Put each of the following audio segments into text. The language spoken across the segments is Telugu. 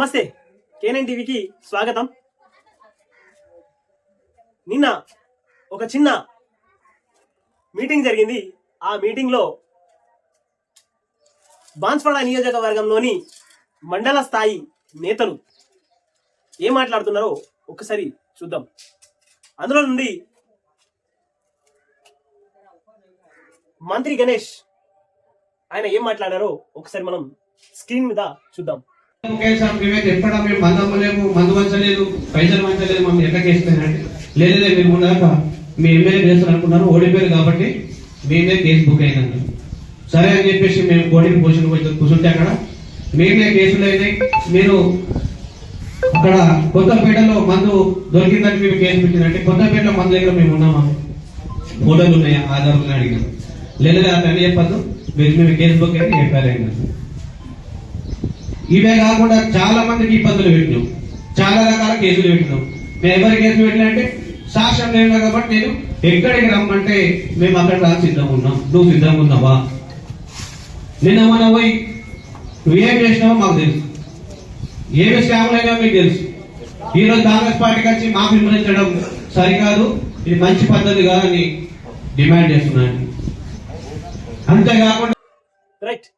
నమస్తే. కేనైన్ టీవీకి స్వాగతం. నిన్న ఒక చిన్న మీటింగ్ జరిగింది. ఆ మీటింగ్లో బాన్స్వాడ నియోజకవర్గంలోని మండల స్థాయి నేతలు ఏం మాట్లాడుతున్నారో ఒకసారి చూద్దాం. అందులో నుండి మంత్రి గణేష్ ఆయన ఏం మాట్లాడారో ఒకసారి మనం స్క్రీన్ మీద చూద్దాం. కేసాం మేమే ఎక్కడ మేము మందు అమ్మలేము మందు వంచలేదు పైసలు వంచలేదు మమ్మల్ని ఎట్లా కేసుపోయినంటే లేదే మేము ఉన్నాక మీ ఎమ్మెల్యే చేస్తారు అనుకున్నారు ఓడిపోయారు కాబట్టి మేమే కేసు బుక్ అయిందంట సరే అని చెప్పేసి మేము కోడికి పోషన్ పోయి కూర్చుంటే అక్కడ మేమే కేసులు అయినాయి. మీరు అక్కడ కొత్తపేటలో మందు దొరికిందని మేము కేసు పెట్టిందంటే కొత్తపేటలో మందు దగ్గర మేము ఉన్నామా? ఫోటోలు ఉన్నాయా? ఆధార్ ఉన్నాయి అడిగాం. లేదా అతను చెప్పద్దు. మీరు మేము కేసు బుక్ అయితే ఎఫ్ఐఆర్ అయిందంట ఇవే కాకుండా చాలా మందికి ఇబ్బందులు పెట్టినాం చాలా రకాల కేసులు పెట్టినాం మేము ఎవరి కేసులు పెట్టినంటే సాక్ష్యం లేదు కాబట్టి నేను ఎక్కడికి రమ్మంటే మేము అక్కడ సిద్ధంగా ఉన్నాం. నువ్వు సిద్ధంగా ఉన్నావా? నిన్న మనం పోయి నువ్వేం చేసినావో మాకు తెలుసు. ఏమి స్కామ్లైనా మీకు తెలుసు. ఈరోజు కాంగ్రెస్ పార్టీకి వచ్చి మాకు విమర్శించడం సరికాదు. ఇది మంచి పద్ధతి కాదని డిమాండ్ చేస్తున్నాను. అంతేకాకుండా రైట్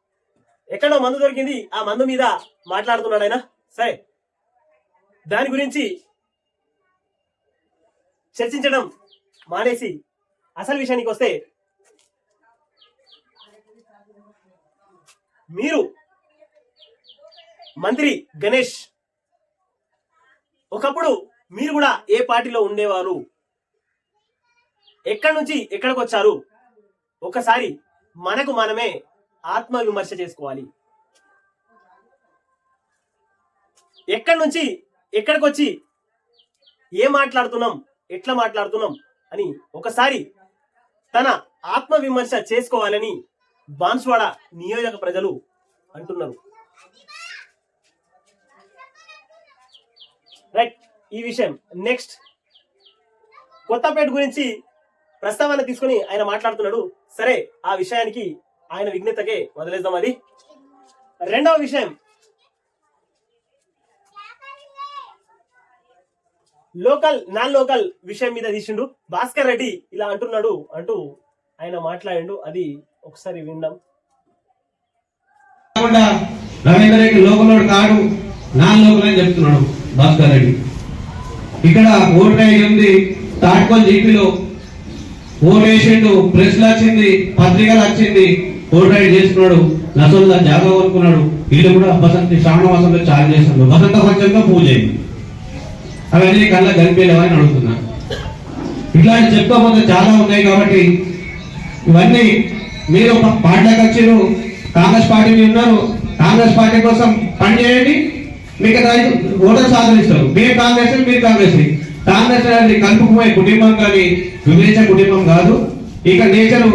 ఎక్కడో మందు దొరికింది. ఆ మందు మీద మాట్లాడుతున్నాడు ఆయన. సరే. దాని గురించి చర్చించడం మానేసి అసలు విషయానికి వస్తే మీరు మంత్రి గణేష్ ఒకప్పుడు మీరు కూడా ఏ పార్టీలో ఉండేవారు? ఎక్కడి నుంచి ఎక్కడికి వచ్చారు? ఒకసారి మనకు మనమే ఆత్మ విమర్శ చేసుకోవాలి. ఎక్కడి నుంచి ఎక్కడికి వచ్చి ఏం మాట్లాడుతున్నాం ఎట్లా మాట్లాడుతున్నాం అని ఒకసారి తన ఆత్మ విమర్శ చేసుకోవాలని బాన్స్వాడ నియోజక ప్రజలు అంటున్నారు. రైట్ ఈ విషయం. నెక్స్ట్ కొత్తపేట గురించి ప్రస్తావన తీసుకొని ఆయన మాట్లాడుతున్నాడు. సరే ఆ విషయానికి ఆయన విఘ్నతకే వదిలేద్దాం అది. రెండవ విషయం. లోకల్ నాన్ లోకల్ విషయం మీద తీసిండు. భాస్కర్ రెడ్డి ఇలా అంటున్నాడు అంటూ ఆయన మాట్లాడిండు. అది ఒకసారి విందాం. కాకుండా రవీంద్ర రెడ్డి లోకలోడు కాడు నాన్ లోకల్ అని చెప్తున్నాడు భాస్కర్ రెడ్డి. ఇక్కడ ఓటు ఐడి ఉంది తాట్కోల్ జీపీలో. ఓటు వేసిండు ప్రెస్లు వచ్చింది పత్రికలు వచ్చింది ఓటు ఐడి చేసుకున్నాడు నసలు జాగా కొనుక్కున్నాడు వీళ్ళు కూడా బసంతి శ్రావణమాసంలో మాసంలో చేస్తున్నాడు బసంత పంచంగా పూజ అయింది. అవన్నీ కళ్ళ కనిపించలేవని అడుగుతున్నా ఇట్లాంటి చెప్పుకోకపోతే చాలా ఉన్నాయి కాబట్టి ఇవన్నీ మీరు ఒక పార్టీలకు వచ్చారు కాంగ్రెస్ పార్టీ మీద ఉన్నారు కాంగ్రెస్ పార్టీ కోసం పనిచేయండి మీకు ఐదు ఓటర్ సాధనిస్తారు మీరు కాంగ్రెస్ మీరు కాంగ్రెస్. కాంగ్రెస్ అనేది కలుపుకుపోయే కుటుంబం కానీ విభజించే కుటుంబం కాదు. ఇక నేచరు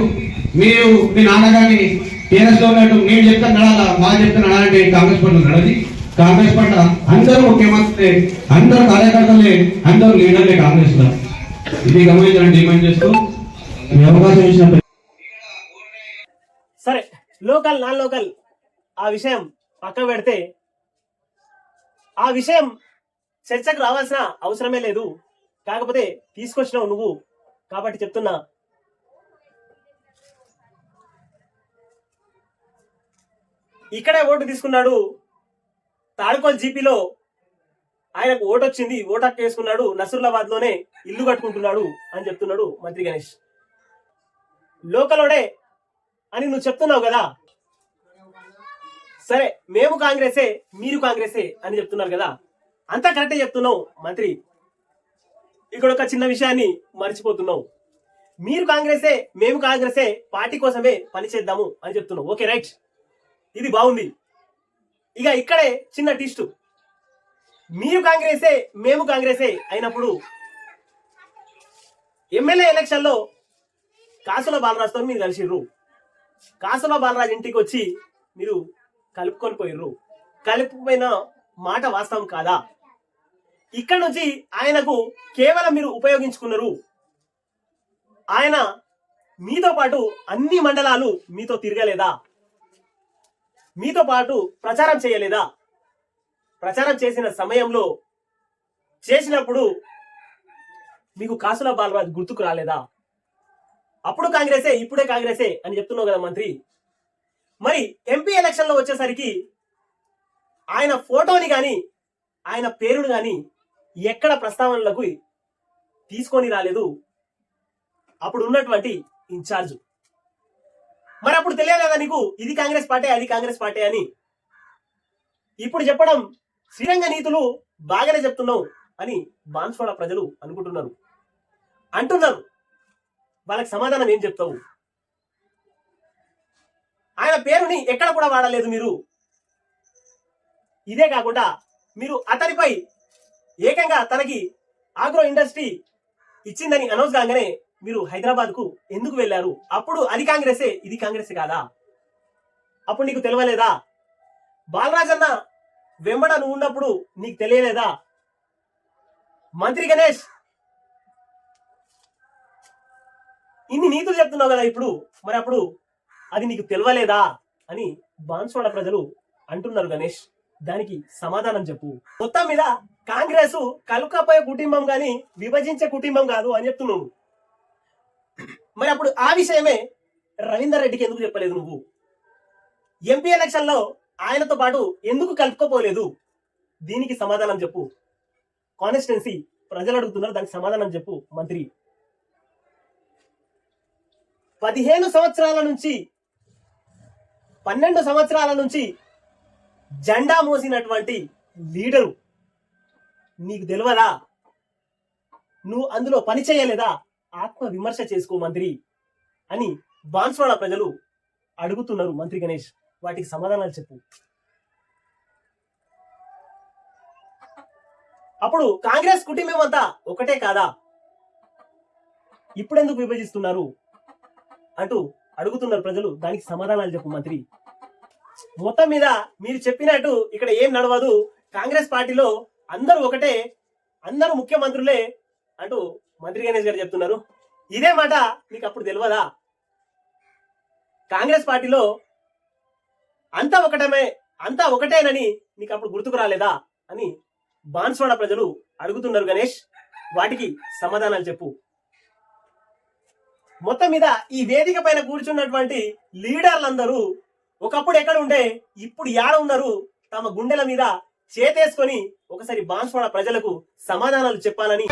మీరు మీ నాన్నగారిని టీఆర్ఎస్లో ఉన్నట్టు మీరు చెప్తే నడాలా మా చెప్తే నడాలంటే కాంగ్రెస్ పార్టీ నడది కాంగ్రెస్ పార్టీ అందరూ ముఖ్యమంత్రి అందరు కార్యకర్తలే అందరూ లీడర్లే కాంగ్రెస్లో ఇది గమనించాలని డిమాండ్ చేస్తూ మీ అవకాశం ఇచ్చిన సరే లోకల్ నాన్ లోకల్ ఆ విషయం పక్క పెడితే ఆ విషయం చర్చకు రావాల్సిన అవసరమే లేదు. కాకపోతే తీసుకొచ్చినావు నువ్వు. కాబట్టి చెప్తున్నా ఇక్కడే ఓటు తీసుకున్నాడు. తాడుకోల్ జీపీలో ఆయనకు ఓటు వచ్చింది ఓటు హక్కు వేసుకున్నాడు నసరులాబాద్లోనే ఇల్లు కట్టుకుంటున్నాడు అని చెప్తున్నాడు మంత్రి గణేష్. లోకలోడే అని నువ్వు చెప్తున్నావు కదా? సరే మేము కాంగ్రెసే మీరు కాంగ్రెసే అని చెప్తున్నారు కదా? అంతా కరెక్టే చెప్తున్నావు మంత్రి. ఇక్కడ ఒక చిన్న విషయాన్ని మర్చిపోతున్నావు. మీరు కాంగ్రెసే మేము కాంగ్రెసే పార్టీ కోసమే పనిచేద్దాము అని చెప్తున్నావు. Okay right. ఇది బాగుంది. ఇక ఇక్కడే చిన్న టిస్ట్ మీరు కాంగ్రెసే మేము కాంగ్రెసే అయినప్పుడు ఎమ్మెల్యే ఎలక్షన్లో కాసుల బాలరాజుతో మీరు కలిసిర్రు. కాసుల బాలరాజు ఇంటికి వచ్చి మీరు కలుపుకొని పోయిర్రు. కలుపుకుపోయిన మాట వాస్తవం కాదా? ఇక్కడ నుంచి ఆయనకు కేవలం మీరు ఉపయోగించుకున్నారు. ఆయన మీతో పాటు అన్ని మండలాలు మీతో తిరగలేదా? మీతో పాటు ప్రచారం చేయలేదా? ప్రచారం చేసిన సమయంలో చేసినప్పుడు మీకు కాసుల బాలరాజు గుర్తుకు రాలేదా? అప్పుడు కాంగ్రెసే ఇప్పుడే కాంగ్రెసే అని చెప్తున్నావు కదా మంత్రి. మరి ఎంపీ ఎలక్షన్లో వచ్చేసరికి ఆయన ఫోటోని కానీ ఆయన పేరును కానీ ఎక్కడ ప్రస్తావనలకు తీసుకొని రాలేదు? అప్పుడు ఉన్నటువంటి ఇన్ఛార్జ్. మరి అప్పుడు తెలియలేదా నీకు? ఇది కాంగ్రెస్ పార్టీ అది కాంగ్రెస్ పార్టీ అని. ఇప్పుడు చెప్పడం శ్రీరంగ నీతులు బాగానే చెప్తున్నావు అని బాన్స్వాడ ప్రజలు అనుకుంటున్నారు. అంటున్నారు. వాళ్ళకి సమాధానం ఏం చెప్తావు? ఆయన పేరుని ఎక్కడ కూడా వాడలేదు మీరు. ఇదే కాకుండా మీరు అతనిపై ఏకంగా తనకి ఆగ్రో ఇండస్ట్రీ ఇచ్చిందని అనౌన్స్ కాగానే మీరు హైదరాబాద్కు ఎందుకు వెళ్ళారు? అప్పుడు అది కాంగ్రెసే ఇది కాంగ్రెస్ కాదా? అప్పుడు నీకు తెలియలేదా బాలరాజన్న వెంబడ నువ్వు ఉన్నప్పుడు నీకు తెలియలేదా? మంత్రి గణేష్ ఇన్ని నీతులు చెప్తున్నావు కదా ఇప్పుడు? మరి అప్పుడు అది నీకు తెలియలేదా అని బాన్స్వాడ ప్రజలు అంటున్నారు గణేష్. దానికి సమాధానం చెప్పు. మొత్తం మీద కాంగ్రెస్ కలుకపోయే కుటుంబం కానీ విభజించే కుటుంబం కాదు అని చెప్తున్నాను మరి అప్పుడు ఆ విషయమే రవీందర్ రెడ్డికి ఎందుకు చెప్పలేదు నువ్వు? ఎంపీ ఎలక్షన్లో ఆయనతో పాటు ఎందుకు కలుపుకోపోలేదు? దీనికి సమాధానం చెప్పు. కాన్స్టిట్యున్సీ ప్రజలు అడుగుతున్నారు దానికి సమాధానం చెప్పు మంత్రి. పదిహేను సంవత్సరాల నుంచి పన్నెండు సంవత్సరాల నుంచి జెండా మోసినటువంటి లీడరు. నీకు తెలియదా నువ్వు అందులో పని చేయలేదా? ఆత్మ విమర్శ చేసుకో మంత్రి అని బాన్స్వాడ ప్రజలు అడుగుతున్నారు మంత్రి గణేష్. వాటికి సమాధానాలు చెప్పు. అప్పుడు కాంగ్రెస్ కుటుంబం అంతా ఒకటే కాదా? ఇప్పుడెందుకు విభజిస్తున్నారు? అంటూ అడుగుతున్నారు ప్రజలు. దానికి సమాధానాలు చెప్పు మంత్రి. మొత్తం మీద మీరు చెప్పినట్టు ఇక్కడ ఏం నడవదు. కాంగ్రెస్ పార్టీలో అందరూ ఒకటే అందరూ ముఖ్యమంత్రులే అంటూ మంత్రి గణేష్ గారు చెప్తున్నారు. ఇదే మాట నీకు అప్పుడు తెలియదా కాంగ్రెస్ పార్టీలో అంతా ఒకటమే అంతా ఒకటేనని నీకు అప్పుడు గుర్తుకు రాలేదా? అని బాన్స్వాడ ప్రజలు అడుగుతున్నారు గణేష్. వాటికి సమాధానాలు చెప్పు. మొత్తం మీద ఈ వేదిక పైన కూర్చున్నటువంటి లీడర్లందరూ ఒకప్పుడు ఎక్కడ ఉండే ఇప్పుడు యాడ ఉన్నారు? తమ గుండెల మీద చేతేసుకొని ఒకసారి బాన్స్వాడ ప్రజలకు సమాధానాలు చెప్పాలని